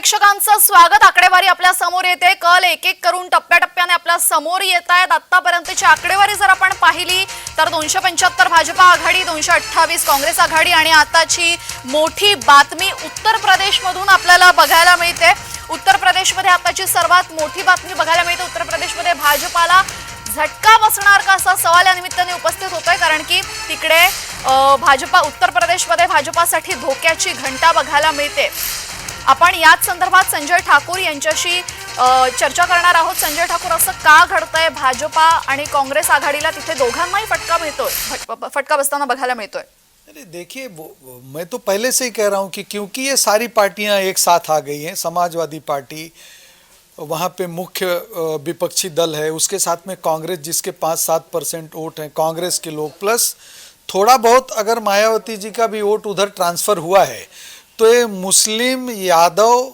प्रेक्षकांचं स्वागत. आकडेवारी आपल्यासमोर येते. कल एक एक करून टप्प्याटप्प्याने आपल्यासमोर येत आहेत आतापर्यंतची आकडेवारी जर आपण पाहिली तर दोनशे पंच्याहत्तर भाजपा आघाडी दोनशे अठ्ठावीस काँग्रेस आघाडी आणि आताची मोठी बातमी उत्तर प्रदेशमधून आपल्याला बघायला मिळते. उत्तर प्रदेशमध्ये आताची सर्वात मोठी बातमी बघायला मिळते. उत्तर प्रदेशमध्ये भाजपाला झटका बसणार का असा सवाल या निमित्ताने उपस्थित होतोय. कारण की तिकडे भाजपा उत्तर प्रदेशमध्ये भाजपासाठी धोक्याची घंटा बघायला मिळते. आपण याच संदर्भात संजय ठाकूर यांच्याशी चर्चा करणार आहोत. संजय ठाकूर असं का घडतंय? भाजपा आणि काँग्रेस आघाडीला तिथे दोघांनाही फटका मिळतोय. फटका बसताना बघायला मिळतोय. अरे देखिए वो- मैं तो पहले से ही कह रहा हूँ कि क्योंकि ये सारी पार्टियाँ एक साथ आ गई हैं समाजवादी पार्टी वहाँ पे मुख्य विपक्षी दल है उसके साथ में कांग्रेस जिसके पाँच सात परसेंट वोट हैं कांग्रेस के लोग प्लस थोड़ा बहुत अगर मायावती जी का भी वोट उधर ट्रांसफ़र हुआ है तो ये मुस्लिम, यादव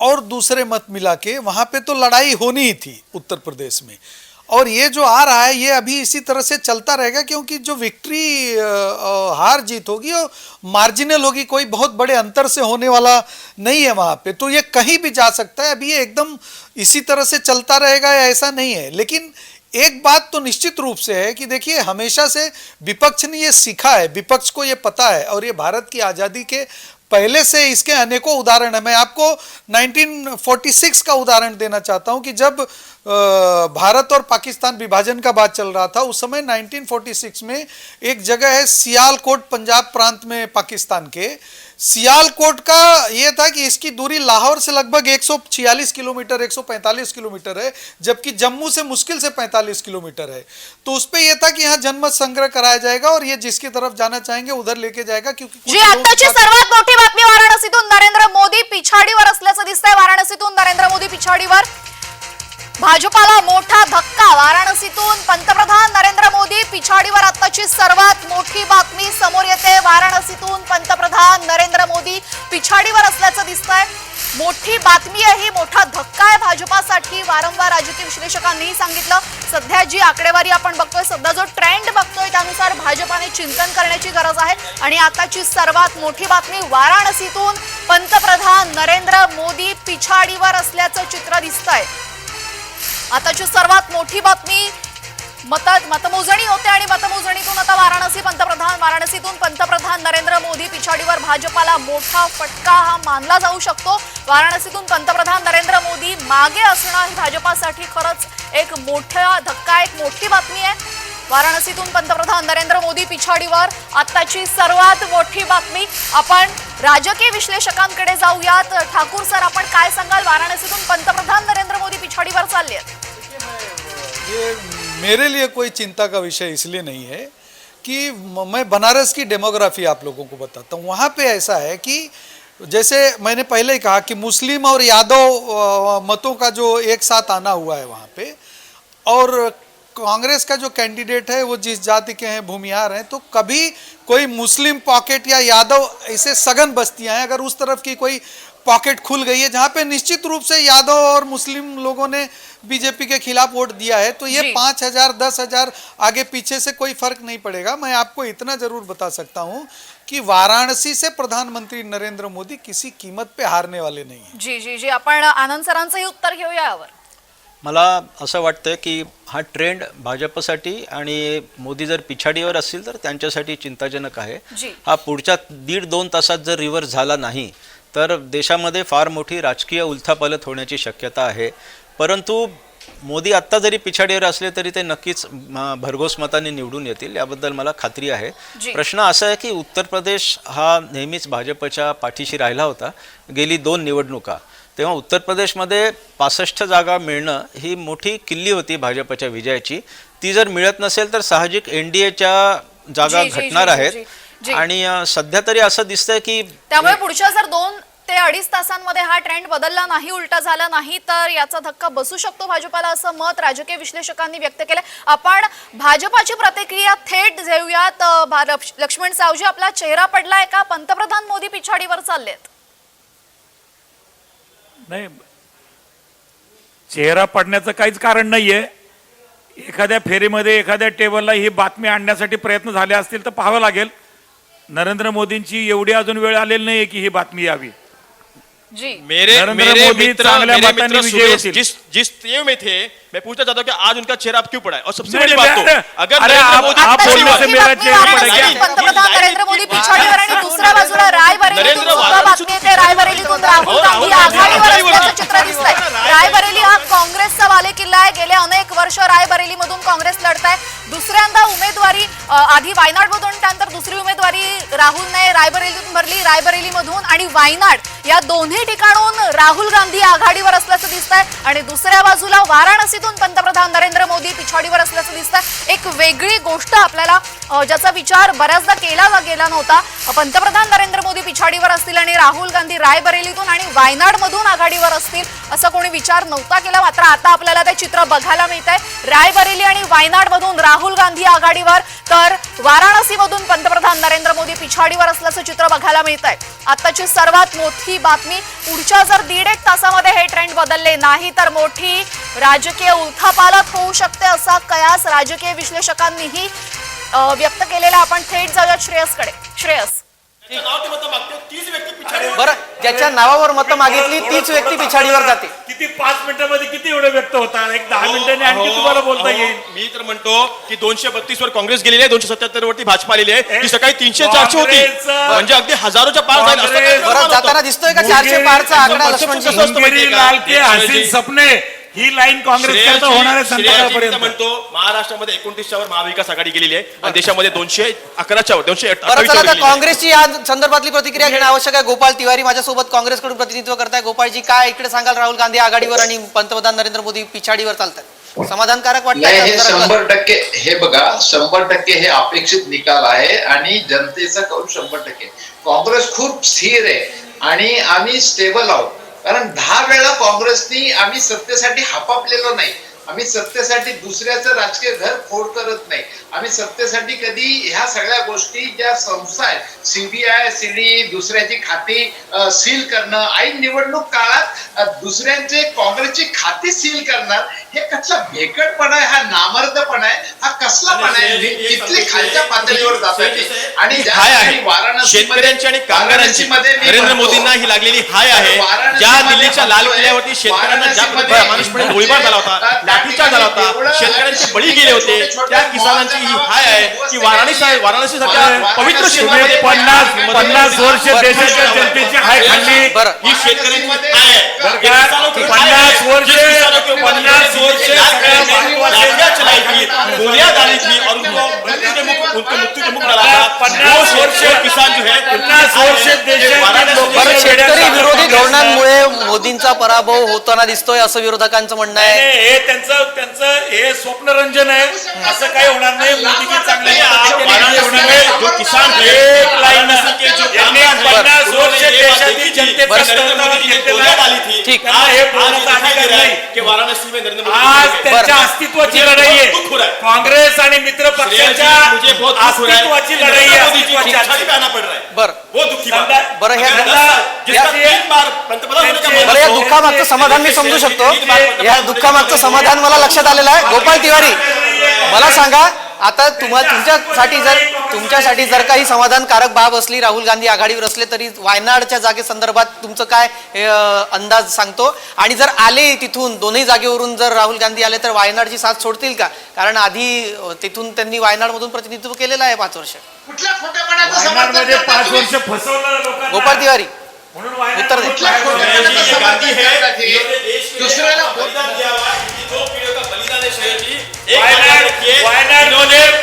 और दूसरे मत मिला के वहाँ पे तो लड़ाई होनी ही थी उत्तर प्रदेश में। और ये जो आ रहा है, ये अभी इसी तरह से चलता रहेगा क्योंकि जो विक्ट्री हार जीत होगी वो मार्जिनल होगी, कोई बहुत बड़े अंतर से होने वाला नहीं है वहाँ पे। तो ये कहीं भी जा सकता है, अभी ये एकदम इसी तरह से चलता रहेगा या ऐसा नहीं है। लेकिन एक बात तो निश्चित रूप से है कि देखिए, हमेशा से विपक्ष ने ये सीखा है, विपक्ष को ये पता है और ये भारत की आज़ादी के पहले से इसके अनेकों उदाहरण है। मैं आपको 1946 का उदाहरण देना चाहता हूं कि जब भारत और पाकिस्तान विभाजन का बात चल रहा था। उस समय 1946 में एक जगह है सियालकोट पंजाब प्रांत में पाकिस्तान के। सियालकोट का ये था कि इसकी दूरी लाहौर से लगभग 146 किलोमीटर 145 किलोमीटर है जबकि जम्मू से मुश्किल से 45 किलोमीटर है। तो उस पे ये था कि यहाँ जनमत संग्रह कराया जाएगा और ये जिसकी तरफ़ जाना चाहेंगे उधर लेके जाएगा क्योंकि जी आताची सर्वात मोठी बातमी वाराणसीतून नरेंद्र मोदी पिछाडीवर असल्याचं दिसतंय वाराणसीतून नरेंद्र मोदी पिछाडीवर. भाजपाला मोठा धक्का वाराणसीतून पंतप्रधान नरेंद्र मोदी पिछाडीवर आताची सर्वात मोठी बातमी समोर येते. वाराणसीतून पंतप्रधान नरेंद्र मोदी पिछाडीवर असल्याचं दिसतंय. मोठी बातमी आहे ही मोठा धक्का आहे भाजपासाठी. वारंवार राजकीय विश्लेषकांनीही सांगितलं. सध्या जी आकडेवारी आपण बघतोय सध्या जो ट्रेंड बघतोय त्यानुसार भाजपाने चिंतन करण्याची गरज आहे. आणि आताची सर्वात मोठी बातमी वाराणसीतून पंतप्रधान नरेंद्र मोदी पिछाडीवर असल्याचं चित्र दिसतंय. आताची सर्वात मोठी बातमी मत मतमोजणी होते आणि मतमोजणीतून आता वाराणसी पंतप्रधान वाराणसीतून पंतप्रधान नरेंद्र मोदी पिछाडीवर भाजपाला मोठा फटका हा मानला जाऊ शकतो. वाराणसीतून पंतप्रधान नरेंद्र मोदी मागे असणं ही भाजपासाठी खरंच एक मोठा धक्का एक मोठी बातमी आहे. वाराणसीतून पंतप्रधान नरेंद्र मोदी पिछाडीवर. आताची सर्वात मोठी बातमी. आपण राजकीय विश्लेषकांकडे जाऊयात. ठाकूर सर आपण काय सांगाल? वाराणसीतून पंतप्रधान नरेंद्र मोदी पिछाडीवर चालले ये मेरे लिए कोई चिंता का विषय इसलिए नहीं है कि मैं बनारस की डेमोग्राफी आप लोगों को बताता हूँ। वहाँ पे ऐसा है कि जैसे मैंने पहले ही कहा कि मुस्लिम और यादव मतों का जो एक साथ आना हुआ है वहाँ पे और कांग्रेस का जो कैंडिडेट है वो जिस जाति के हैं भूमिहार हैं तो कभी कोई मुस्लिम पॉकेट या यादव ऐसे सघन बस्तियाँ हैं अगर उस तरफ़ की कोई पॉकेट खुल गई है जहाँ पे निश्चित रूप से यादव और मुस्लिम लोगों ने बीजेपी के खिलाफ वोट दिया है तो ये। पाँच हज़ार दस हज़ार आगे पीछे से कोई फ़र्क नहीं पड़ेगा। मैं आपको इतना ज़रूर बता सकता हूँ कि वाराणसी से प्रधानमंत्री नरेंद्र मोदी किसी कीमत पे हारने वाले नहीं हैं। जी जी जी। आपण आनंद सरांचंही उत्तर घेऊया यावर। मला असं वाटतं की हा ट्रेंड भाजपसाठी आणि मोदी जर पिछाडीवर असतील तर त्यांच्यासाठी चिंताजनक आहे. हा पुढच्या दीड दोन तासात जर रिव्हर्स झाला नाही तर देशामध्ये फार मोठी राजकीय उलथापालथ होण्याची शक्यता आहे. परंतु मोदी आत्ता जरी पिछाडीवर असले तरी ते नक्कीच भरघोस मताने निवडून येतील याबद्दल मला खात्री आहे. प्रश्न असा आहे की उत्तर प्रदेश हा नेहमीच भाजपच्या पाठीशी राहिला होता. गेली दोन निवडणुका. तेव्हा उत्तर प्रदेशमध्ये पासष्ट जागा मिळणं ही मोठी किल्ली होती भाजपच्या विजयाची. ती जर मिळत नसेल तर साहजिक एन डी एच्या जागा घटणार आहेत. आणि सध्या तरी असं दिसतंय की त्यामुळे पुढच्या जर दोन ते अडीच तासांमध्ये हा ट्रेंड बदलला नाही उलटा झाला नाही तर याचा धक्का बसू शकतो भाजपाला असं मत राजकीय विश्लेषकांनी व्यक्त केलं आपण भाजपाची प्रतिक्रिया थेट घेऊयात लक्ष- लक्ष्मण सावजी आपला चेहरा पडलाय का? पंतप्रधान मोदी पिछाडीवर चाललेत. नाही चेहरा पडण्याचं काहीच कारण नाहीये. एखाद्या फेरीमध्ये एखाद्या टेबलला ही बातमी आणण्यासाठी प्रयत्न झाले असतील तर पाहावं लागेल. नरेंद्र मोदींची एवढी अजून वेळ आलेली नाही की ही बातमी यावी. जी. मेरे नरेंद्र मेरे मोदी मित्र चांगल्या मेरे मतांनी मित्र विजयी सुरेश होतील. जिस जिस टीम में थे मैं पूछना चाहता हूँ कि आज उनका चेहरा अब क्यों पड़ा है? और सबसे नहीं, बड़ी नहीं, बात मैं- तो अगर अरे नरेंद्र आप- मोदी आप आत्ताची बड़ी बोलने बात- से मोठी मेरा बातमी चेहरा वाराणसीतून पडा गया. पंतप्रधान नरेंद्र मोदी पिछाडीवर आणि दुसऱ्या बाजूला रायबरेलीतून नरेंद्र सुद्धा वाराणसी- बातमी येते रायबरेलीतून राहुल हो, आघाडीवर असल्याचं चित्र दिसतंय. रायबरेली हा काँग्रेसचा बालेकिल्ला आहे. गेले अनेक वर्ष रायबरेलीमधून काँग्रेस लढत आहे दुसऱ्यांदा उमेदवारी आधी वायनाडमधून त्यानंतर दुसरी उमेदवारी राहुलने रायबरेलीतून भरली रायबरेलीमधून आणि वायनाड या दोन्ही ठिकाणून राहुल गांधी आघाडीवर असल्याचं दिसतंय. आणि दुसऱ्या बाजूला वाराणसीतून पंतप्रधान नरेंद्र मोदी पिछाडीवर असल्याचं दिसतंय. एक वेगळी गोष्ट आपल्याला ज्याचा विचार बऱ्याचदा केला गेला नव्हता. पंतप्रधान नरेंद्र मोदी पिछाडीवर असतील आणि राहुल गांधी रायबरेलीतून आणि वायनाडमधून आघाडीवर असतील असा कोणी विचार नव्हता केला. मात्र आता आपल्याला ते चित्र बघायला मिळत आहे रायबरेली आणि वायनाडमधून राहुल गांधी आघाडीवर तर वाराणसीमधून पंतप्रधान नरेंद्र मोदी पिछाडीवर असल्याचं चित्र बघायला मिळत आहे आताची सर्वात मोठी बातमी पुढच्या जर दीड एक तासामध्ये हे ट्रेंड बदलले नाही तर मोठी राजकीय उलथापालथ होऊ शकते असा कयास राजकीय विश्लेषकांनीही व्यक्त केलेला आपण थेट जाऊया श्रेयसकडे. श्रेयस. बरं ज्याच्या नावावर मतं मागितली तीच व्यक्ती पिछाडीवर जाते. किती पाच मिनिटांमध्ये किती एवढे व्यक्त होतात? एक दहा मिनिटांनी आणखी तुम्हाला बोलता येईल. मी तर म्हणतो की दोनशे बत्तीस वर काँग्रेस गेलेली आहे दोनशे सत्याहत्तर वरती भाजपा आलेली आहे ती सकाळी तीनशे चारशे होती. म्हणजे अगदी हजारोच्या पार जाईल. जाताना दिसतोय का चारशे पारचा आकडा हसीन श्रेयसजी- सपने. ही लाईन काँग्रेस होणार आहे संध्याकाळपर्यंत म्हणतो महाराष्ट्रामध्ये एकोणतीसच्या वर महाविकास आघाडी गेलेली आहे आणि देशामध्ये दोनशे अकराच्या वर दोनशे. काँग्रेसची या संदर्भातली प्रतिक्रिया घेणं आवश्यक आहे. गोपाल तिवारी माझ्यासोबत काँग्रेसकडून प्रतिनिधित्व करताय. गोपाळजी काय इकडे सांगाल? राहुल गांधी आघाडीवर आणि पंतप्रधान नरेंद्र मोदी पिछाडीवर चालतात. समाधानकारक हे वाटतं शंभर टक्के हे बघा शंभर टक्के हे अपेक्षित निकाल आहे आणि जनतेचा कौल शंभर टक्के. काँग्रेस खूप स्थिर आहे आणि आम्ही स्टेबल आहोत. कारण दहा वेळा काँग्रेसनी आम्ही सत्तेसाठी हापापलेलो नाही. आम्ही सत्तेसाठी दुसऱ्याचं राजकीय घर फोड करत नाही. आम्ही सत्तेसाठी कधी ह्या सगळ्या गोष्टी ज्या संस्था आहेत सीबीआय सीडी दुसऱ्याची खाती सील करणं ऐन निवडणूक काळात दुसऱ्यांचे काँग्रेसची खाती सील करणार हे कसला भेकटपणा आहे हा नामर्दपणा आहे हा कसलापणा आहे? किती खालच्या पातळीवर जात आहे. आणि शेतकऱ्यांची आणि कामगारांची नरेंद्र मोदींना ही लागलेली हाय आहे. ज्या दिल्लीच्या लाल किल्ल्यावरती शेतकऱ्यांना ज्या माणूसपणे गोळीबार झाला होता. लाठीचार्ज झाला होता शेतकऱ्यांचे बळी गेले होते त्या किसानांची ही हाय आहे की वाराणसी वाराणसी सारख्या पवित्र क्षेत्रामध्ये पन्नास पन्नास वर्ष देशाच्या जनतेची हाय खाल्ली ही शेतकऱ्यांची हाय आहे पन्नास है, वर्ष- पन्नास वर्ष थी गोलियां डाली थी और उनको मृत्यु के मुख उनको मृत्यु के मुख डाला था पन्नास वर्ष- किसान जो है पन्नास वर्ष है, शेतकरी विरोधी धोरणांमुळे मोदींचा पराभव होताना दिसतोय असं विरोधकांचं म्हणणं आहे. हे त्यांचं त्यांचं हे स्वप्नरंजन आहे. असं काही होणार नाही. मोदी की चांगले जो किसान एक हैं, पन्नास वर्ष देशातील देखी थी जनतेचा ठीक. हे नाही. कि वाराणसी आज जी त्यांच्या. अस्तित्वाची मुझे लढाई काँग्रेस आणि मित्र पक्षाच्या हो अस्तित्वाची कि लढाई है बरं ह्या- दुःखामागचं समाधान मी समजू शकतो. या दुःखामागचं समाधान मला लक्षात आलेलं आहे. गोपाळ तिवारी मला सांगा आता तुम्हा तुमच्यासाठी जर तुमच्यासाठी जर काही समाधानकारक बाब असली राहुल गांधी आघाडीवर असले तरी वायनाडच्या जागे संदर्भात तुमचं काय हे, अंदाज सांगतो. आणि जर आले तिथून दोन्ही जागेवरून जर राहुल गांधी आले तर वायनाडची साथ सोडतील का? कारण आधी तिथून त्यांनी वायनाडमधून प्रतिनिधित्व केलेलं आहे पाच वर्ष. गोपाळ तिवारी. उत्तर दे.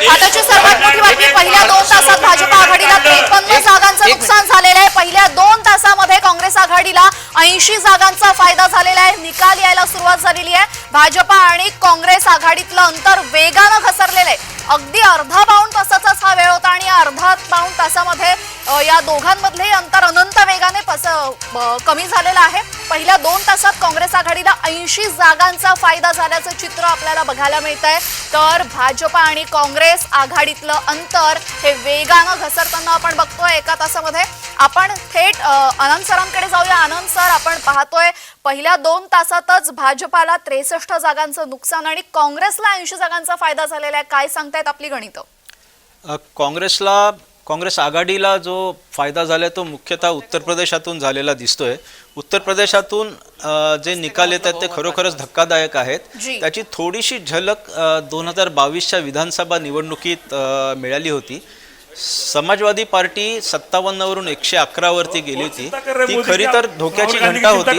आताची सर्वात मोठी बातमी पहिल्या दोन तासात भाजप आघाडीला त्रेपन्न एक- जागांचं नुकसान झालेलं आहे. पहिल्या दोन तासामध्ये काँग्रेस आघाडीला ऐंशी जागांचा फायदा झालेला आहे. निकाल यायला सुरुवात झालेली आहे. भाजपा आणि काँग्रेस आघाडीतलं अंतर वेगानं घसरलेलं आहे. अगदी अर्धा पाऊण तासाचाच हा वेळ होता आणि या अर्धा पाऊण तासामध्ये या दोघांमधले अंतर अनंत वेगाने पस कमी झालेलं आहे. पहिल्या दोन तासात काँग्रेस आघाडीला ऐंशी जागांचा फायदा झाल्याचं चित्र आपल्याला बघायला मिळत आहे तर भाजपा आणि काँग्रेस आघाडीतलं अंतर हे वेगानं घसरताना आपण बघतोय एका तासामध्ये. आपण थेट अनंत आनंद सरांकडे जाऊया. आनंद सर आपण पाहतोय पहिल्या दोन तासातच भाजपाला त्रेसष्ट जागांचं नुकसान आणि काँग्रेसला ऐंशी जागांचा फायदा झालेला आहे. काय सांगतायत आपली गणितं? काँग्रेसला काँग्रेस आघाडीला जो फायदा झाला तो मुख्यतः उत्तर प्रदेशातून झालेला दिसतोय. उत्तर प्रदेशातून जे निकाल येत आहेत ते खरोखरच धक्कादायक आहेत. त्याची थोडीशी झलक दोन हजार बावीसच्या विधानसभा निवडणुकीत मिळाली होती. समाजवादी पार्टी सत्तावन्नवरून एकशे अकरावरती गेली होती. ती खरी? तर धोक्याची घंटा होती.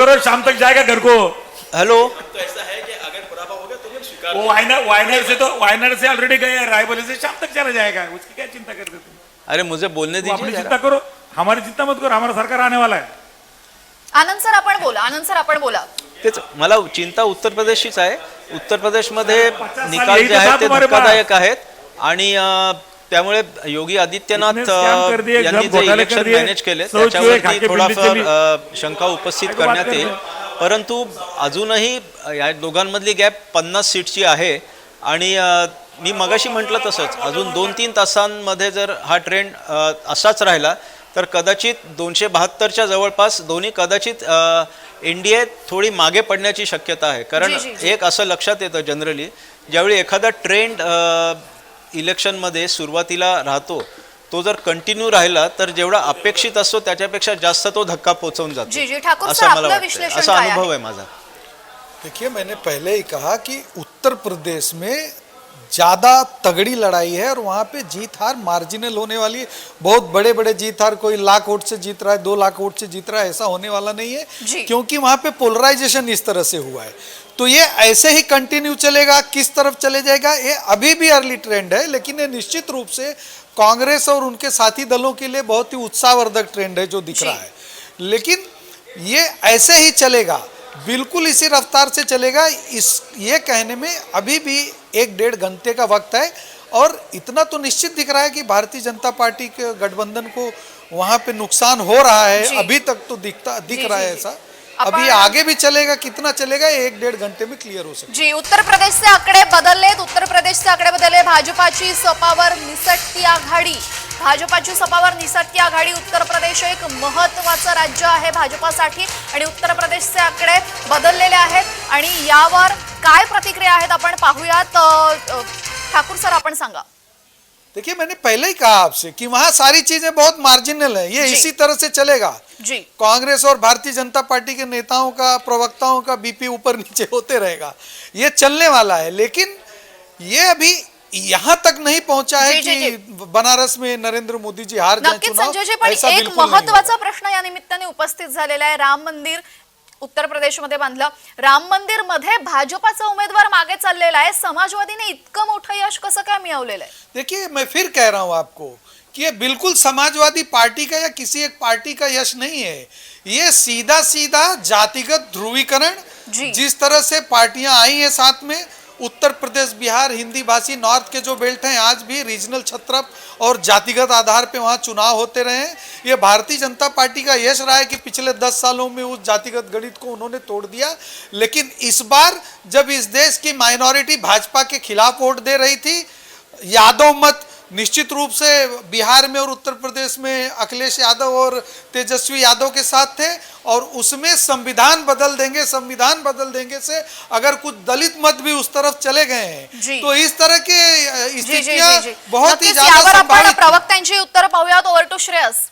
हॅलो? तो ऐसा है कि अगर पराभव हो गया तो फिर स्वीकार वो वायनाड वायनाड से तो वायनाड से ऑलरेडी गए हैं रायबरेली से शाम तक चला जाएगा। उसकी क्या चिंता करते तुम? अरे मुझे बोलने अपनी दीजिए चिंता जरा. करो हमारी चिंता मत करो हमारा सरकार आने वाला है। आनंद सर आपण बोला आनंद सर आपण बोला. तेच मला चिंता उत्तर प्रदेशचीच आहे. उत्तर प्रदेशमध्ये साल निकाल यही जे तो आहेत था ते तुम्हारे पास. धक्कादायक आहेत. आणि अं, त्यामुळे योगी आदित्यनाथ इतने scam कर दिए, अं, यांनी जे घोटाले कर इलेक्शन दिए, मॅनेज केले सौ चुहे त्याच्यावरती थोडाफार बिल्ली चली. अं, शंका उपस्थित बात करण्यात कर येईल. परंतु अजूनही या दोघांमधली गॅप पन्नास सीटची आहे. आणि अं, मी मगाशी म्हटलं तसंच अजून दोन तीन तासांमध्ये जर हा ट्रेंड असाच राहिला तर कदाचित दोनशे बहात्तरच्या जवळपास दोन्ही कदाचित एन डी ए थोडी मागे पडण्याची शक्यता आहे कारण जी, जी, जी. एक असं लक्षात येतं जनरली ज्यावेळी एखादा ट्रेंड इलेक्शनमध्ये सुरुवातीला राहतो तो जर कंटिन्यू राहिला तर जेवढा अपेक्षित असतो त्याच्यापेक्षा जास्त तो धक्का पोहोचवून जातो जी, जी. ठाकूर असं सर, मला आपलं वाटतं विश्लेषण असा अनुभव आहे? आहे माझा देखिए मैंने पहले ही कहा कि उत्तर प्रदेश में ज़्यादा तगड़ी लड़ाई है और वहाँ पे जीत हार मार्जिनल होने वाली है। बहुत बड़े बड़े जीत हार कोई लाख वोट से जीत रहा है दो लाख वोट से जीत रहा है ऐसा होने वाला नहीं है। क्योंकि वहाँ पे पोलराइजेशन इस तरह से हुआ है। तो ये ऐसे ही कंटिन्यू चलेगा किस तरफ़ चले जाएगा ये अभी भी अर्ली ट्रेंड है लेकिन ये निश्चित रूप से कांग्रेस और उनके साथी दलों के लिए बहुत ही उत्साहवर्धक ट्रेंड है जो दिख रहा है। लेकिन ये ऐसे ही चलेगा बिल्कुल इसी रफ्तार से चलेगा इस ये कहने में अभी भी एक डेढ़ घंटे का वक्त है और इतना तो निश्चित दिख रहा है कि भारतीय जनता पार्टी के गठबंधन को वहां पे नुकसान हो रहा। है अभी तक तो दिखता दिख रहा है। ऐसा अभी आगे भी चलेगा कितना चलेगा एक डेढ़ घंटे में क्लियर हो सकता जी उत्तर प्रदेशचे आकडे बदललेत उत्तर प्रदेशचे आकडे बदलले भाजपाची सपावर निसटती आघाडी। भाजपाची सपावर निसटती आघाडी उत्तर प्रदेश एक महत्वाचं राज्य आहे भाजपासाठी आणि उत्तर प्रदेशचे आकडे बदललेले आहेत. आणि यावर काय प्रतिक्रिया आहेत आपण पाहूयात. ठाकूर सर आपण सांगा. देखिए मैंने पहले ही कहा आपसे कि वहाँ सारी चीजें बहुत मार्जिनल है। ये। इसी तरह से चलेगा। जी। कांग्रेस और भारतीय जनता पार्टी के नेताओं का प्रवक्ताओं का बीपी ऊपर नीचे होते रहेगा। ये चलने वाला है लेकिन ये अभी यहाँ तक नहीं पहुंचा है जी, जी, कि बनारस में नरेंद्र मोदी जी हार नक्कीच चुनाव संजयजी पण एक महत्त्वाचा प्रश्न या निमित्ताने उपस्थित झालेला आहे. राम मंदिर उत्तर प्रदेशमध्ये बांधलं. राम मंदिरमध्ये भाजपाचा उमेदवार मागे चाललेला आहे. समाजवादीने इतकं मोठं यश कसं काय मिळवलेलं आहे? देखिए मैं फिर कह रहा हूं आपको कि ये बिल्कुल समाजवादी पार्टी का या किसी एक पार्टी का यश नहीं है। ये सीधा सीधा जातिगत ध्रुवीकरण जिस तरह से पार्टियाँ आई हैं साथ में उत्तर प्रदेश बिहार हिंदी भाषी नॉर्थ के जो बेल्ट हैं आज भी रीजनल छत्रप और जातिगत आधार पे वहाँ चुनाव होते रहे हैं। ये भारतीय जनता पार्टी का यश रहा है कि पिछले दस सालों में उस जातिगत गणित को उन्होंने तोड़ दिया। लेकिन इस बार जब इस देश की माइनॉरिटी भाजपा के खिलाफ वोट दे रही थी यादव मत निश्चित रूप से बिहार में और उत्तर प्रदेश में अखिलेश यादव और तेजस्वी यादव के साथ थे और उसमें संविधान बदल देंगे संविधान बदल देंगे से अगर कुछ दलित मत भी उस तरफ़ चले गए हैं तो इस तरह के स्थितियाँ बहुत ही ज़्यादा प्रवक्ता प्रवक्त्यांची उत्तर पाहूयात तो टू श्रेयस।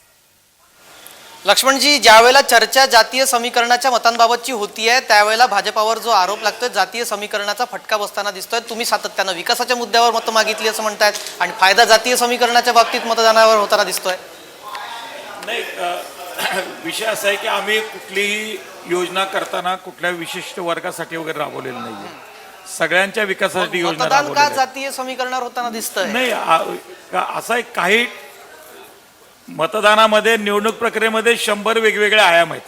लक्ष्मणजी ज्यावेळेला चर्चा जातीय समीकरणाच्या मतांबाबतची होतीये त्यावेळेला भाजपावर जो आरोप लागतोय जातीय समीकरणाचा फटका बसताना दिसतोय. तुम्ही सातत्यानं विकासाच्या मुद्द्यावर मतं मागितली असं म्हणतायत आणि फायदा जातीय समीकरणाच्या बाबतीत मतदानावर होताना दिसतोय. नाही विषय असा आहे की आम्ही कुठलीही योजना करताना कुठल्या विशिष्ट वर्गासाठी वगैरे राबवलेली नाहीये. सगळ्यांच्या विकासासाठी योजना का. जातीय समीकरणावर होताना दिसतंय? नाही असा एक काही मतदानामध्ये निवडणूक प्रक्रियेमध्ये शंभर वेगवेगळे आयाम आहेत.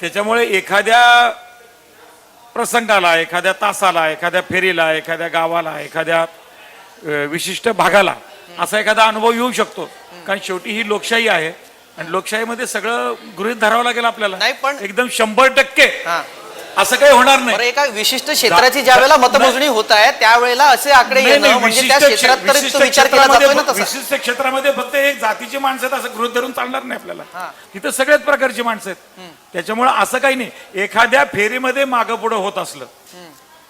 त्याच्यामुळे एखाद्या प्रसंगाला एखाद्या तासाला एखाद्या फेरीला एखाद्या गावाला एखाद्या अ, विशिष्ट भागाला असा एखादा अनुभव येऊ शकतो. कारण शेवटी ही लोकशाही आहे. आणि लोकशाहीमध्ये सगळं गृहित धरावं लागेल आपल्याला. नाही, पण- एकदम शंभर टक्के हा. असं काही होणार बरं नाही एका विशिष्ट क्षेत्राची ज्या वेळेला मतमोजणी होत आहे त्यावेळेला असे आकडे नाही, येणं नाही, म्हणजे त्या विशिष्ट क्षेत्रात तर विशिष्ट तो विचार केला क्षेत्रामध्ये जातोय ना फ- तसा. विशिष्ट क्षेत्रामध्ये फक्त एक जातीची माणसं आहेत असं गृहित धरून चालणार नाही आपल्याला. तिथं सगळ्याच प्रकारची माणसं आहेत. त्याच्यामुळे असं काही नाही. एखाद्या फेरीमध्ये मागं पुढं होत असलं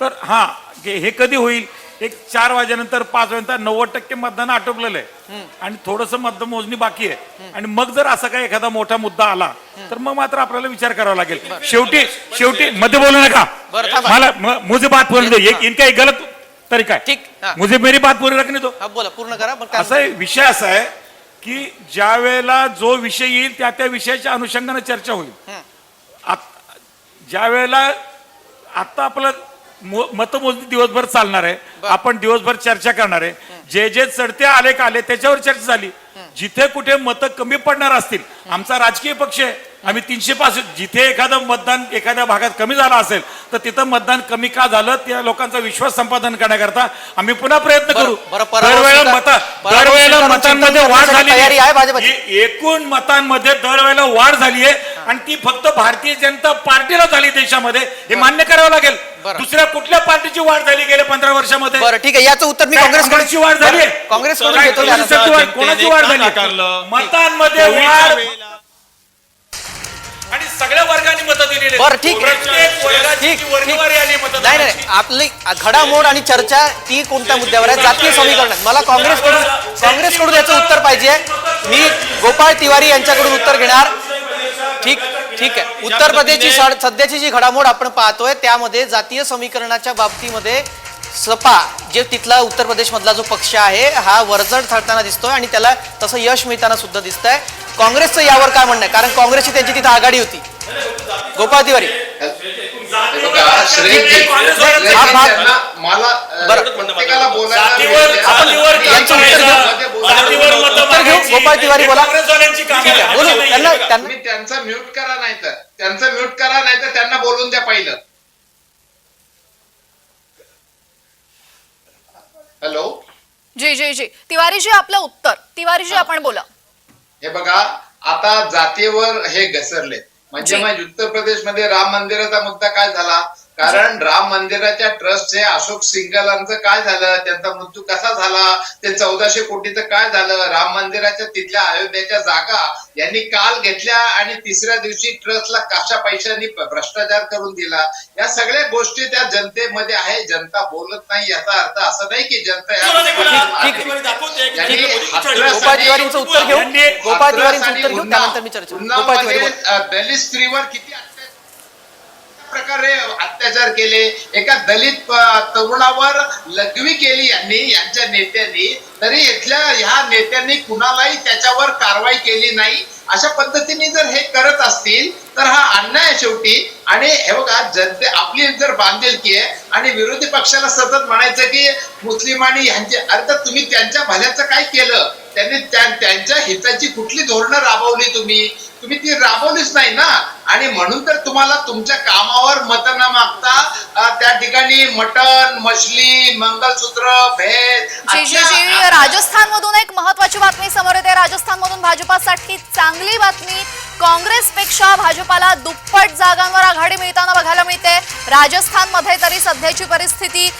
तर हा हे हे कधी होईल? एक चार वाजेनंतर पाच वाजेनंतर नव्वद टक्के मतदान आटोपलेलं आहे. आणि थोडस मतमोजणी बाकी आहे. आणि मग जर असा काही एखादा मोठा मुद्दा आला तर मग मात्र आपल्याला विचार करावा लागेल. शेवटी शेवटी मध्ये बोलू नका. मला मुझे बात बोलू दे. एक- इनका एक गलत तरीका है ठीक, हाँ. मुझे मेरी बात पूरी रखने दो हा बोला पूर्ण करा असा विषय असा आहे की ज्या वेळेला जो विषय येईल त्या त्या विषयाच्या अनुषंगाने चर्चा होईल. ज्या वेळेला आता आपलं मतमोजणी दिवसभर चालणार आहे. आपण दिवसभर चर्चा करणार आहे. जे जे चढते आले का आले त्याच्यावर चर्चा झाली. जिथे कुठे मतं कमी पडणार असतील आमचा राजकीय पक्ष आहे. आम्ही तीनशे पाच जिथे एखादं मतदान एखाद्या भागात कमी झालं असेल तर तिथं मतदान कमी का झालं त्या लोकांचा विश्वास संपादन करण्याकरता आम्ही पुन्हा प्रयत्न करू. दरवेळेला मत दरवेळेला मतांमध्ये वाढ झाली. एकूण मतांमध्ये दरवेळेला वाढ झाली आहे. आणि ती फक्त भारतीय जनता पार्टीला झाली देशामध्ये हे मान्य करावं लागेल. दुसऱ्या कुठल्या पार्टीची वाढ झाली गेल्या पंधरा वर्षामध्ये? बरं ठीक आहे. याचं उत्तर मी काँग्रेसची वाढ झाली? काँग्रेसकडून कोणाची वाढ झाली? मतांमध्ये वाढ. आणि सगळ्या वर्गाने मतं दिलेली. बरं ठीक नाही आपली घडामोड आणि चर्चा ती कोणत्या मुद्द्यावर आहे? जातीय समीकरण. मला काँग्रेसकडून काँग्रेसकडून याचं उत्तर पाहिजे. मी गोपाळ तिवारी यांच्याकडून उत्तर घेणार. ठीक ठीक आहे. उत्तर प्रदेशची सध्याची जी घडामोड आपण पाहतोय त्यामध्ये जातीय समीकरणाच्या बाबतीमध्ये सपा जे तिथला उत्तर प्रदेशमधला जो पक्ष आहे हा वरचढ ठरताना दिसतोय आणि त्याला तसं यश मिळताना सुद्धा दिसतंय. काँग्रेसचं यावर काय म्हणणं आहे? कारण काँग्रेसची त्यांची तिथं आघाडी होती. गोपाळ तिवारी. मला. प्रत्येकाला बोलायला तुम्ही त्यांचा म्यूट करा नाही तर. त्यांचं म्यूट करा नाही तर त्यांना बोलून द्या पहिलं. हॅलो? जी जी जी. तिवारीजी आपलं उत्तर. तिवारीजी आपण बोला. हे बघा आता जातीवर हे घसरले म्हणजे. मग उत्तर प्रदेशमध्ये राम मंदिराचा मुद्दा काय झाला कारण राम मंदिराच्या ट्रस्टचे अशोक सिंगलांचं काय झालं? त्यांचा मृत्यू कसा झाला? ते चौदाशे कोटीचं काय झालं? राम मंदिराच्या तिथल्या अयोध्येच्या जागा यांनी काल घेतल्या आणि तिसऱ्या दिवशी ट्रस्टला कशा पैशांनी भ्रष्टाचार करून दिला? या सगळ्या गोष्टी त्या जनतेमध्ये आहे. जनता बोलत नाही याचा अर्थ असं नाही की जनता दलित स्त्रीवर किती प्रकारे अत्याचार केले. एका दलित तरुणावर लघवी केली यांनी यांच्या नेत्यांनी. तरी इथल्या ह्या नेत्यांनी कुणालाही त्याच्यावर कारवाई केली नाही. अशा पद्धतीने जर हे करत असतील तर हा अन्याय शेवटी. आणि हे बघा जनते आपली जर बांधिलकी आहे आणि विरोधी पक्षाला सतत म्हणायचं की मुस्लिम आणि ह्यांचे अरे तर तुम्ही त्यांच्या भल्याचं काय केलं? त्यांनी त्यांच्या हिताची कुठली धोरणं राबवली तुम्ही? तुम्ही ती राबवलीच नाही ना. आणि म्हणून तर तुम्हाला तुमच्या कामावर मत न मागता त्या ठिकाणी मटन मछली मंगलसूत्र भेद जी राजस्थानमधून एक महत्वाची बातमी समोर येते. राजस्थानमधून भाजपासाठी चांगली बातमी. काँग्रेसपेक्षा भाजपाला दुप्पट जागांवर आघाडी मिळताना बघायला मिळते. राजस्थानमध्ये तरी सध्याची परिस्थिती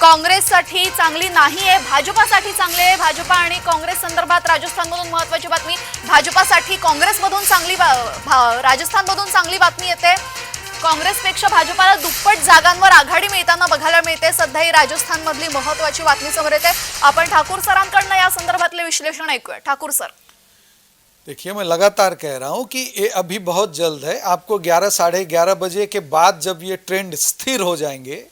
काँग्रेससाठी चांगली नाही आहे भाजपासाठी चांगली आहे. भाजपा आणि काँग्रेस संदर्भात राजस्थानमधून महत्वाची बातमी. भाजपासाठी काँग्रेसमधून चांगली राजस्थानमधून चांगली बातमी येते. काँग्रेसपेक्षा भाजपाला दुप्पट जागांवर आघाडी मिळताना बघायला मिळते. सध्या ही राजस्थानमधली महत्वाची बातमी समोर येते. आपण ठाकूर सरांकडनं या संदर्भातले विश्लेषण ऐकूया. ठाकूर सर. देखिए मैं लगातार कह रहा हूँ कि ये अभी बहुत जल्द है। आपको 11 साढ़े ग्यारह बजे के बाद जब ये ट्रेंड स्थिर हो जाएंगे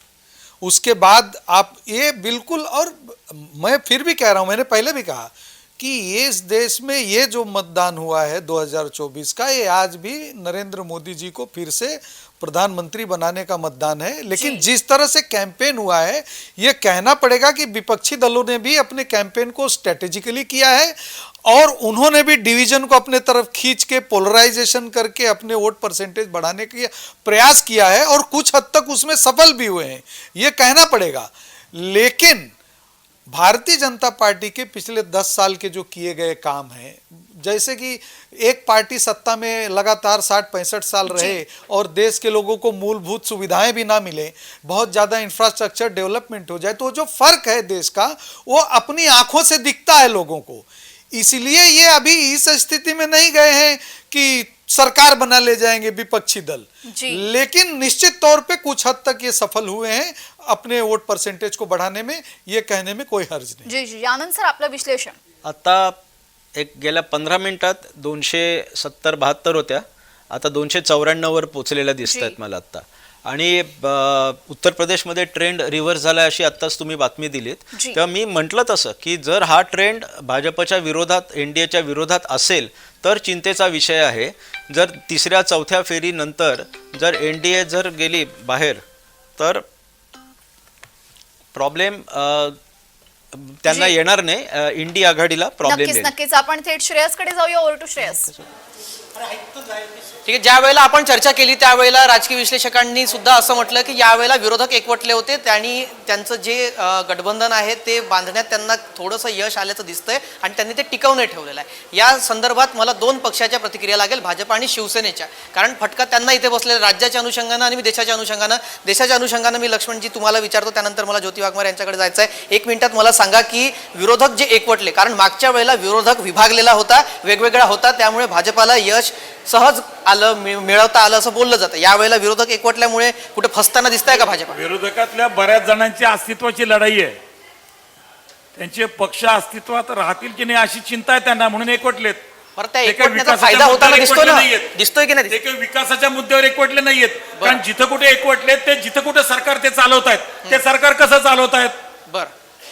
उसके बाद आप ये बिल्कुल और मैं फिर भी कह रहा हूँ मैंने पहले भी कहा कि ये इस देश में ये जो मतदान हुआ है 2024 का ये आज भी नरेंद्र मोदी जी को फिर से प्रधानमंत्री बनाने का मतदान है। लेकिन जिस तरह से कैंपेन हुआ है ये कहना पड़ेगा कि विपक्षी दलों ने भी अपने कैंपेन को स्ट्रेटेजिकली किया है और उन्होंने भी डिवीज़न को अपने तरफ़ खींच के पोलराइजेशन करके अपने वोट परसेंटेज बढ़ाने के प्रयास किया है और कुछ हद तक उसमें सफल भी हुए हैं। ये कहना पड़ेगा। लेकिन भारतीय जनता पार्टी के पिछले दस साल के जो किए गए काम हैं जैसे कि एक पार्टी सत्ता में लगातार साठ पैंसठ साल रहे और देश के लोगों को मूलभूत सुविधाएँ भी ना मिले बहुत ज़्यादा इंफ्रास्ट्रक्चर डेवलपमेंट हो जाए तो जो फ़र्क है देश का वो अपनी आँखों से दिखता है लोगों को। इसलिए ये अभी इस स्थिति में नहीं गए हैं कि सरकार बना ले जाएँगे विपक्षी दल। जी। लेकिन निश्चित तौर पे कुछ हद तक ये सफल हुए हैं अपने वोट परसेंटेज को बढ़ाने में ये कहने में कोई हर्ज नहीं। जी जी। आनंद सर आपलं विश्लेषण? आता एक गेल्या पंधरा मिनिटात दोनशे सत्तर बहात्तर होत्या. आता दोनशे चौऱ्याण्णववर पोचलेल्या दिसत आहेत. मला आत्ता. आणि उत्तर प्रदेशमध्ये ट्रेंड रिव्हर्स झाला अशी आत्ताच तुम्ही बातमी दिलीत. जी. तेव्हा मी म्हटलं तसं की जर हा ट्रेंड भाजपच्या विरोधात एन डी एच्या विरोधात असेल तर चिंतेचा विषय आहे. जर तिसऱ्या चौथ्या फेरीनंतर जर एन डी ए जर गेली बाहेर तर प्रॉब्लेम त्यांना. येणार नाही. अ, इंडी आघाडीला प्रॉब्लेम नक्कीच आपण थेट श्रेयसकडे जाऊया. Over to Shreyas. ठीक आहे ज्या वेळेला आपण चर्चा केली त्यावेळेला राजकीय विश्लेषकांनी सुद्धा असं म्हटलं की यावेळेला विरोधक एकवटले होते त्यांनी त्यांचं जे गठबंधन आहे ते बांधण्यात त्यांना थोडंसं यश आल्याचं दिसतंय आणि त्यांनी ते टिकवून ठेवलेलं आहे. या संदर्भात मला दोन पक्षाच्या प्रतिक्रिया लागेल भाजप आणि शिवसेनेच्या. कारण फटका त्यांना इथे बसलेला राज्याच्या अनुषंगानं आणि देशाच्या अनुषंगानं. देशाच्या अनुषंगानं मी लक्ष्मणजी तुम्हाला विचारतो त्यानंतर मला ज्योती वाघमार यांच्याकडे जायचं आहे एक मिनिटात मला सांगा की विरोधक जे एकवटले कारण मागच्या वेळेला विरोधक विभागलेला होता वेगवेगळा होता त्यामुळे भाजपाला यश सहज आलं मिळ- मिळवता आलं असं बोललं जातं. यावेळेला विरोधक एकवटल्यामुळे कुठे फसताना दिसतंय का भाजपा? विरोधकातल्या बऱ्याच जणांची अस्तित्वाची लढाई आहे. त्यांचे पक्ष अस्तित्वात राहतील की नाही अशी चिंता आहे त्यांना म्हणून एकवटलेत. फायदा होताना ना. दिसतोय की नाही ते विकासाच्या मुद्द्यावर एकवटले नाहीयेत. कारण जिथं कुठे एकवटलेत ते जिथं कुठे सरकार ते चालवत आहेत ते सरकार कसं चालवत आहेत बरं.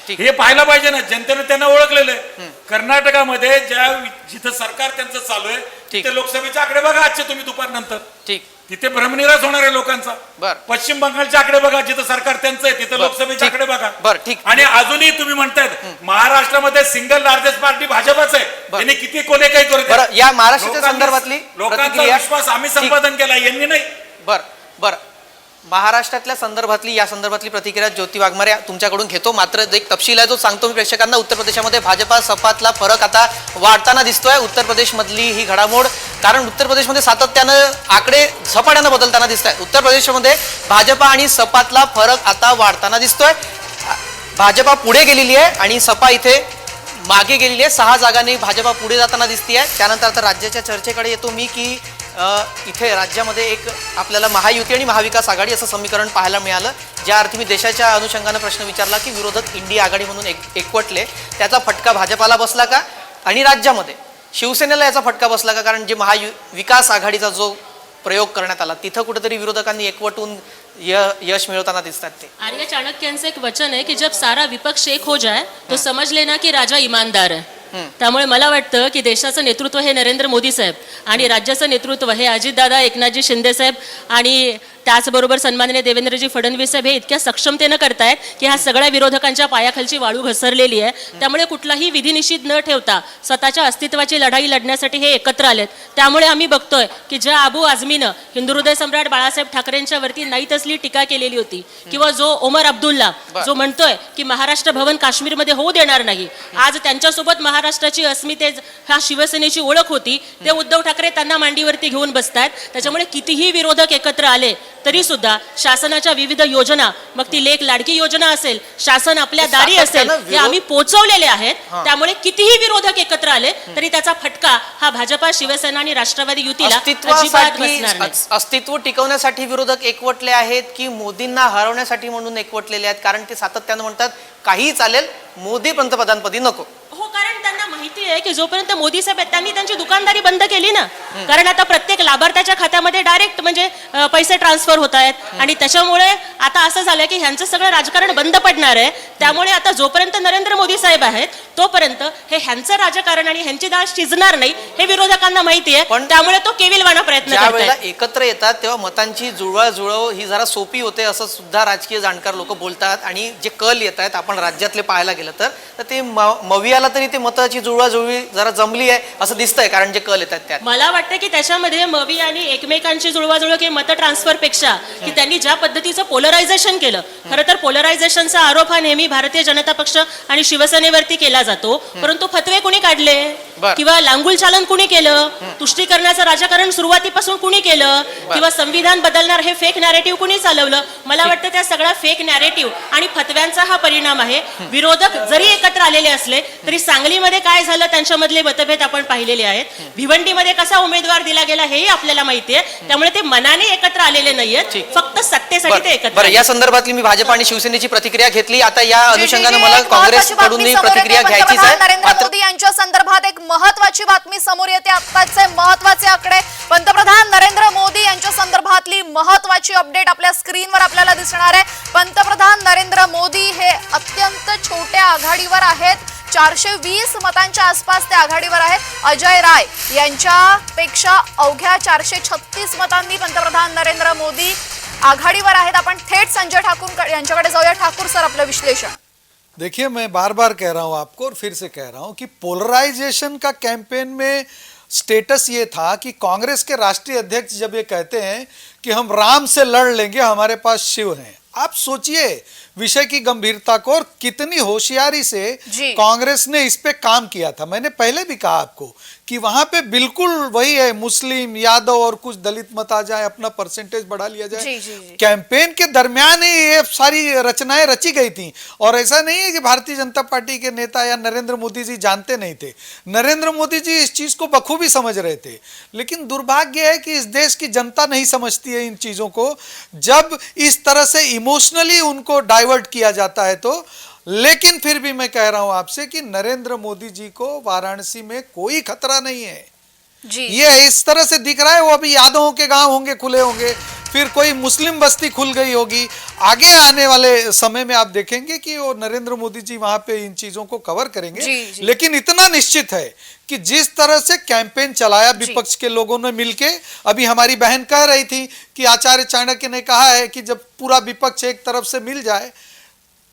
हे पाहायला पाहिजे ना जनतेने त्यांना ओळखलेलं आहे कर्नाटकामध्ये ज्या जिथं सरकार त्यांचं चालू आहे. तिथे लोकसभेचे आकडे बघा आजचे तुम्ही दुपारनंतर ठीक तिथे भ्रमनिराश होणार आहे लोकांचा बर. पश्चिम बंगालचे आकडे बघा जिथं सरकार त्यांचं आहे तिथं लोकसभेचे. आकडे बघा बर, ठीक. आणि अजूनही तुम्ही म्हणतायत महाराष्ट्रामध्ये सिंगल लार्जेस्ट पार्टी भाजपच आहे बर. यांनी किती कोणी काही करू द्या. बरं, या महाराष्ट्राच्या संदर्भातली लोकांचा विश्वास आम्ही. संपादन केला यांनी नाही बर बर महाराष्ट्रातल्या संदर्भातली या संदर्भातली प्रतिक्रिया ज्योती वाघमारे तुमच्याकडून घेतो. मात्र एक तपशील आहे जो सांगतो मी प्रेक्षकांना उत्तर प्रदेशामध्ये भाजपा सपातला फरक आता वाढताना दिसतोय. उत्तर प्रदेशमधली ही घडामोड कारण उत्तर प्रदेशमध्ये सातत्यानं आकडे झपाट्यानं बदलताना दिसत आहे उत्तर प्रदेशमध्ये भाजपा आणि सपातला फरक आता वाढताना दिसतोय. भाजपा पुढे गेलेली आहे आणि सपा इथे मागे गेलेली आहे. सहा जागांनी भाजपा पुढे जाताना दिसते आहे त्यानंतर आता राज्याच्या चर्चेकडे येतो मी की इथे राज्यामध्ये एक आपल्याला महायुती आणि महाविकास आघाडी असं समीकरण पाहायला मिळालं ज्या अर्थी मी देशाच्या अनुषंगानं प्रश्न विचारला की विरोधक इंडिया आघाडी म्हणून एक एकवटले त्याचा फटका भाजपाला बसला का? आणि राज्यामध्ये शिवसेनेला याचा फटका बसला का? कारण जे महायु विकास आघाडीचा जो प्रयोग करण्यात आला तिथं कुठेतरी विरोधकांनी एकवटून यश मिळवताना दिसतात ते. आर्य चाणक्यांचं एक वचन आहे की जब सारा विपक्ष एक हो जाए तो समझ लेना की राजा ईमानदार आहे त्यामुळे मला वाटतं की देशाचं नेतृत्व हे नरेंद्र मोदी साहेब आणि राज्याचं नेतृत्व हे अजितदादा एकनाथजी शिंदे साहेब आणि त्याचबरोबर सन्माननीय देवेंद्रजी फडणवीस साहेब हे इतक्या सक्षमतेनं करतायत की ह्या सगळ्या विरोधकांच्या पायाखालची वाळू घसरलेली आहे. त्यामुळे कुठलाही विधिनिषेध न ठेवता स्वतःच्या अस्तित्वाची लढाई लढण्यासाठी हे एकत्र आलेत. त्यामुळे आम्ही बघतोय की ज्या अबू आझमीनं हिंदू हृदय सम्राट बाळासाहेब ठाकरेंच्या वरती नाही तसली टीका केलेली होती. किंवा जो ओमर अब्दुल्ला जो म्हणतोय की महाराष्ट्र भवन काश्मीरमध्ये होऊ देणार नाही. आज त्यांच्यासोबत महाराष्ट्राची अस्मिते ह्या शिवसेनेची ओळख होती. ते उद्धव ठाकरे त्यांना मांडीवरती घेऊन बसतायत. त्याच्यामुळे कितीही विरोधक एकत्र आले तरी सुद्धा शासनाच्या विविध योजना मग ती लेख लाडकी योजना असेल शासन आपल्या दारी असेल हे आम्ही पोहोचवलेले आहेत. त्यामुळे कितीही विरोधक एकत्र आले तरी त्याचा फटका हा भाजपा शिवसेना आणि राष्ट्रवादी युतीला अस्तित्व टिकवण्यासाठी विरोधक एकवटले आहेत की मोदींना हरवण्यासाठी म्हणून एकवटलेले आहेत कारण ते सातत्यानं म्हणतात काही चालेल मोदी पंतप्रधानपदी नको. हो कारण माहिती आहे की जोपर्यंत मोदी साहेब आहेत त्यांनी त्यांची दुकानदारी बंद केली ना. कारण आता प्रत्येक लाभार्थ्याच्या खात्यामध्ये डायरेक्ट म्हणजे अं, पैसे ट्रान्सफर होत आहेत. आणि त्याच्यामुळे आता असं झालं की ह्यांचं सगळं राजकारण बंद पडणार आहे. त्यामुळे आता जोपर्यंत नरेंद्र मोदी साहेब आहेत तोपर्यंत हे ह्यांचं राजकारण आणि ह्यांची डाळ शिजणार नाही हे विरोधकांना माहिती आहे. पण त्यामुळे तो केविलवाना प्रयत्न ज्या वेळेला करतात एकत्र येतात तेव्हा मतांची जुळवाजुळव ही जरा सोपी होते असं सुद्धा राजकीय जाणकार लोक बोलतात. आणि जे कल येत आहेत आपण राज्यातले पाहायला गेलं तर तर ते म- मवियाला तरी ते मताची जुळवाजुळवी जरा जमली आहे असं दिसतंय कारण जे कल येतात त्यात. मला वाटतं की त्याच्यामध्ये मवी आणि एकमेकांची जुळवाजुळव किंवा मत ट्रान्सफरपेक्षा की त्यांनी ज्या पद्धतीचं पोलरायझेशन केलं खरं तर पोलरायझेशनचा आरोप हा नेहमी भारतीय जनता पक्ष आणि शिवसेनेवरती केला जातो. परंतु फतवे कोणी काढले? बर. किंवा लांगुल चालन कुणी केलं? तुष्टीकरणाचं राजकारण सुरुवातीपासून कुणी केलं? किंवा संविधान बदलणार हे फेक नॅरेटिव्ह कुणी चालवलं? मला वाटतं त्या सगळ्या फेक नॅरेटिव्ह आणि फतव्यांचा हा परिणाम आहे. विरोधक जरी एकत्र आलेले असले तरी सांगलीमध्ये काय झालं त्यांच्यामधले मतभेद आपण पाहिलेले आहेत. भिवंडीमध्ये कसा उमेदवार दिला गेला हेही आपल्याला माहिती आहे. त्यामुळे ते मनाने एकत्र आलेले नाहीयेत. फक्त सत्तेसाठी ते एकत्र बरं. या संदर्भातली मी भाजप आणि शिवसेनेची प्रतिक्रिया घेतली. आता या अनुषंगाने मला काँग्रेस प्रतिक्रिया. घ्यायचीच आहे. नरेंद्र मात्र मोदी यांच्या संदर्भात एक महत्वाची बातमी समोर येते. आत्ताचे महत्त्वाचे आकडे. पंतप्रधान नरेंद्र मोदी यांच्या संदर्भातली महत्वाची अपडेट आपल्या स्क्रीनवर आपल्याला दिसणार आहे. पंतप्रधान नरेंद्र मोदी हे अत्यंत छोट्या आघाडीवर आहेत. चारशे वीस मतांच्या आसपास ते आघाडीवर आहेत अजय राय यांच्यापेक्षा अवघ्या चारशे छत्तीस मतांनी पंतप्रधान नरेंद्र मोदी आघाडीवर आहेत. आपण थेट संजय ठाकूर यांच्याकडे जाऊया. ठाकूर सर, आपलं विश्लेषण. देखिए, मैं बार बार कह रहा हूँ आपको और फिर से कह रहा हूँ कि पोलराइजेशन का कैंपेन में स्टेटस ये था कि कांग्रेस के राष्ट्रीय अध्यक्ष जब ये कहते हैं कि हम राम से लड़ लेंगे, हमारे पास शिव हैं। आप सोचिए विषय की गंभीरता को और कितनी होशियारी से कांग्रेस ने इस पे काम किया था। मैंने पहले भी कहा आपको कि वहाँ पे बिल्कुल वही है मुस्लिम यादव और कुछ दलित मत आ जाए अपना परसेंटेज बढ़ा लिया जाए। कैंपेन के दरमियान ही ये सारी रचनाएँ रची गई थी। और ऐसा नहीं है कि भारतीय जनता पार्टी के नेता या नरेंद्र मोदी जी जानते नहीं थे। नरेंद्र मोदी जी इस चीज़ को बखूबी समझ रहे थे। लेकिन दुर्भाग्य है कि इस देश की जनता नहीं समझती है इन चीज़ों को। जब इस तरह से इमोशनली उनको डाइवर्ट किया जाता है तो लेकिन फिर भी मैं कह रहा हूँ आपसे कि नरेंद्र मोदी जी को वाराणसी में कोई खतरा नहीं है। जी। ये इस तरह से दिख रहा है वो अभी यादवों के गाँव होंगे खुले होंगे फिर कोई मुस्लिम बस्ती खुल गई होगी। आगे आने वाले समय में आप देखेंगे कि वो नरेंद्र मोदी जी वहाँ पे इन चीज़ों को कवर करेंगे। जी, जी। लेकिन इतना निश्चित है कि जिस तरह से कैंपेन चलाया विपक्ष के लोगों ने मिलके अभी हमारी बहन कह रही थी कि आचार्य चाणक्य ने कहा है कि जब पूरा विपक्ष एक तरफ़ से मिल जाए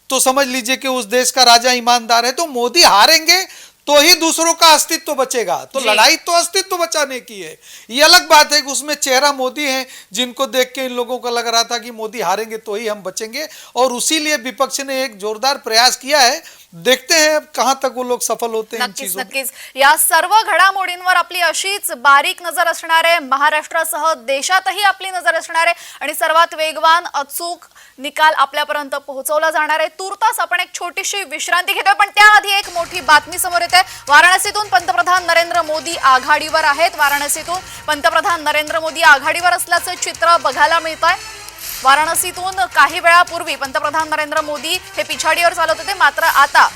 तो समझ लीजिए कि उस देश का राजा ईमानदार है तो मोदी हारेंगे तो ही दूसरों का अस्तित्व बचेगा। तो लड़ाई तो अस्तित्व बचाने की है। ये अलग बात है कि उसमें चेहरा मोदी है जिनको देख के इन लोगों को लग रहा था कि मोदी हारेंगे तो ही हम बचेंगे। और उसी लिए विपक्ष ने एक जोरदार प्रयास किया है। देखते हैं अब कहाँ तक वो लोग सफल होते हैं नक्कीच नक्कीच। या सर्व घडामोडींवर आपली अशीच बारीक नज़र असणार आहे। महाराष्ट्रासह देशातही आपली नज़र असणार आहे। आणि सर्वात वेगवान अचूक निकाल आपल्यापर्यंत पोहोचवला जाणार आहे. तुर्तास आपण एक छोटीशी विश्रांती घेतोय पण त्याआधी एक मोठी बातमी समोर येते. वाराणसीतून पंतप्रधान नरेंद्र मोदी आघाडीवर आहेत. वाराणसीतून पंतप्रधान नरेंद्र मोदी आघाडीवर असल्याचं चित्र बघायला मिळत आहे वाराणसीतून काही वेळापूर्वी पंतप्रधान नरेंद्र मोदी हे पिछाडीवर चालत होते. मात्र आता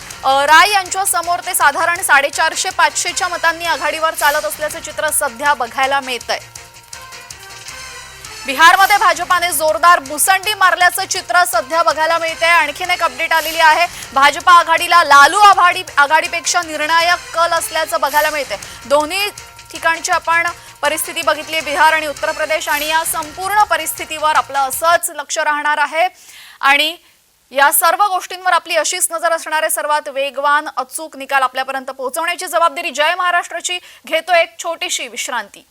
राय यांच्या समोर ते साधारण साडेचारशे पाचशेच्या मतांनी आघाडीवर चालत असल्याचं चित्र सध्या बघायला मिळत आहे बिहारमध्ये भाजपाने जोरदार मुसंडी मारल्याचं चित्र सध्या बघायला मिळते आणखीन एक अपडेट आलेली आहे. भाजपा आघाडीला लालू आघाडी आघाडीपेक्षा निर्णायक कल असल्याचं बघायला मिळते दोन्ही ठिकाणची आपण परिस्थिती बघितली बिहार आणि उत्तर प्रदेश आणि या संपूर्ण परिस्थितीवर आपलं असंच लक्ष राहणार आहे. आणि या सर्व गोष्टींवर आपली अशीच नजर असणारे सर्वात वेगवान अचूक निकाल आपल्यापर्यंत पोहोचवण्याची जबाबदारी जय महाराष्ट्राची घेतो एक छोटीशी विश्रांती.